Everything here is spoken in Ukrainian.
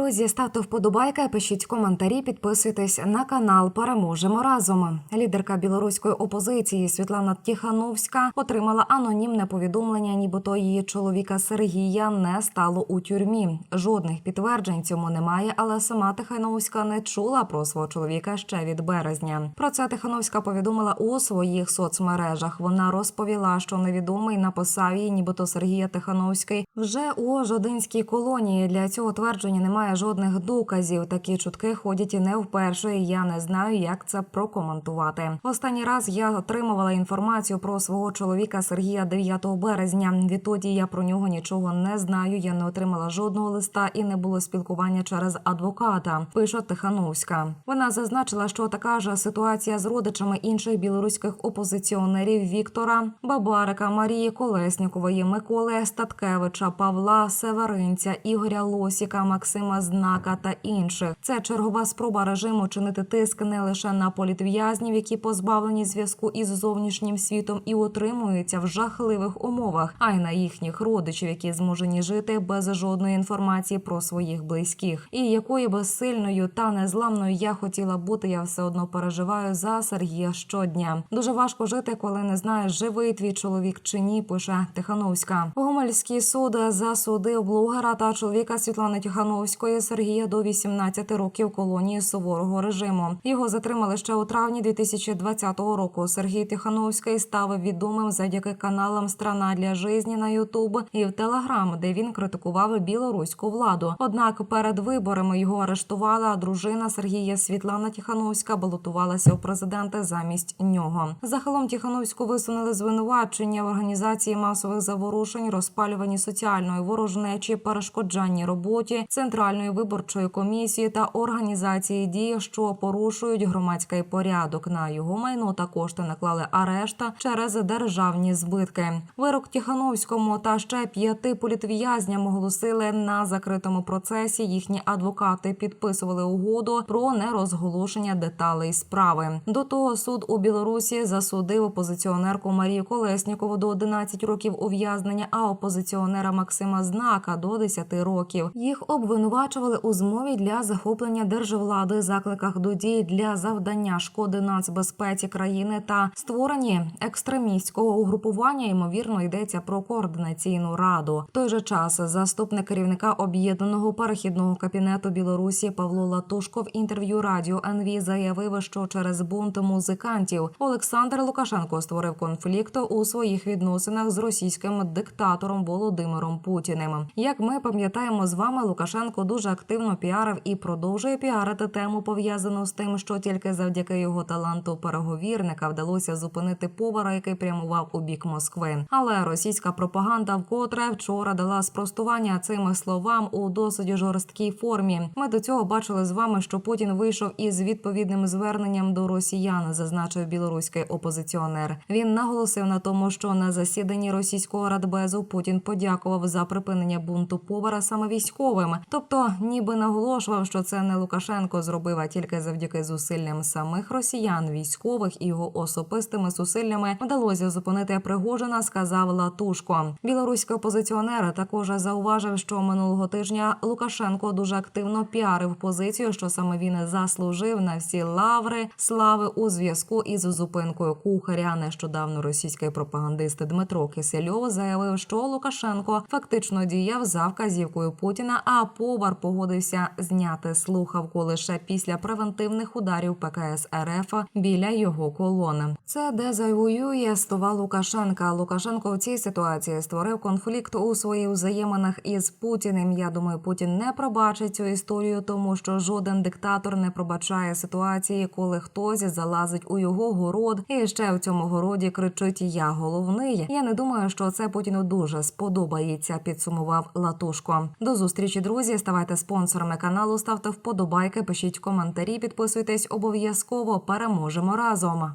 Друзі, ставте вподобайки, пишіть коментарі, підписуйтесь на канал. Переможемо разом. Лідерка білоруської опозиції Світлана Тіхановська отримала анонімне повідомлення, нібито її чоловіка Сергія не стало у тюрмі. Жодних підтверджень цьому немає, але сама Тихановська не чула про свого чоловіка ще від березня. Про це Тихановська повідомила у своїх соцмережах. Вона розповіла, що невідомий написав їй, нібито Сергія Тихановський вже у жодинській колонії. Для цього твердження немає жодних доказів. Такі чутки ходять і не вперше. і Я не знаю, як це прокоментувати. Останній раз я отримувала інформацію про свого чоловіка Сергія 9 березня. Відтоді я про нього нічого не знаю. Я не отримала жодного листа і не було спілкування через адвоката. Пише Тихановська. Вона зазначила, що така ж ситуація з родичами інших білоруських опозиціонерів Віктора Бабарика, Марії Колеснікової, Миколи Статкевича, Павла Северинця, Ігоря Лосіка, Максима Знака та інших. Це чергова спроба режиму чинити тиск не лише на політв'язнів, які позбавлені зв'язку із зовнішнім світом і утримуються в жахливих умовах, а й на їхніх родичів, які змушені жити без жодної інформації про своїх близьких. І якою би сильною та незламною я хотіла бути, я все одно переживаю за Сергія щодня. Дуже важко жити, коли не знаєш, живий твій чоловік чи ні. Пише Тихановська. Гомельський суд засудив блогера та чоловіка Світлани Тихановської Сергія до 18 років колонії суворого режиму. Його затримали ще у травні 2020 року. Сергій Тихановський став відомим завдяки каналам Страна для жизні на Ютуб і в Телеграм, де він критикував білоруську владу. Однак перед виборами його арештували. А дружина Сергія Світлана Тихановська балотувалася у президенти замість нього. Загалом Тихановську висунули звинувачення в організації масових заворушень, розпалюванні соціальної ворожнечі, перешкоджанні роботі центральної виборчої комісії та організації дій, що порушують громадський порядок. На його майно та кошти наклали арешта через державні збитки. Вирок Тихановському та ще п'яти політв'язням оголосили на закритому процесі. Їхні адвокати підписували угоду про нерозголошення деталей справи. До того суд у Білорусі засудив опозиціонерку Марію Колеснікову до 11 років ув'язнення, а опозиціонера Максима Знака до 10 років. Їх обвинувачували у змові для захоплення держвлади, закликах до дій для завдання шкоди нацбезпеці країни та створенні екстремістського угрупування. Ймовірно, йдеться про координаційну раду. В той же час заступник керівника об'єднаного перехідного кабінету Білорусі Павло Латушко в інтерв'ю радіо НВ заявив, що через бунт музикантів Олександр Лукашенко створив конфлікт у своїх відносинах з російським диктатором Володимиром Путіним. Як ми пам'ятаємо з вами, Лукашенко дуже активно піарив і продовжує піарити тему пов'язану з тим, що тільки завдяки його таланту переговірника вдалося зупинити повара, який прямував у бік Москви. Але російська пропаганда вкотре вчора дала спростування цим словам у досить жорсткій формі. Ми до цього бачили з вами, що Путін вийшов із відповідним зверненням до росіян, зазначив білоруський опозиціонер. Він наголосив на тому, що на засіданні російського радбезу Путін подякував за припинення бунту повара саме військовим, тобто ніби наголошував, що це не Лукашенко зробив, а тільки завдяки зусиллям самих росіян, військових і його особистими зусиллями вдалося зупинити Пригожина, сказав Латушко. Білоруський опозиціонер також зауважив, що минулого тижня Лукашенко дуже активно піарив позицію, що саме він заслужив на всі лаври слави у зв'язку із зупинкою кухаря. Нещодавно російський пропагандист Дмитро Кисельов заявив, що Лукашенко фактично діяв за вказівкою Путіна, а повар погодився зняти слухавку лише після превентивних ударів ПКС РФ біля його колони. Це дезавуює слова Лукашенка. Лукашенко в цій ситуації створив конфлікт у своїх взаєминах із Путіним. Я думаю, Путін не пробачить цю історію, тому що жоден диктатор не пробачає ситуації, коли хтось залазить у його город і ще в цьому городі кричить Я головний. Я не думаю, що це Путіну дуже сподобається. Підсумував Латушко. До зустрічі, друзі. Ставайте спонсорами каналу, ставте вподобайки, пишіть коментарі, підписуйтесь обов'язково. Переможемо разом.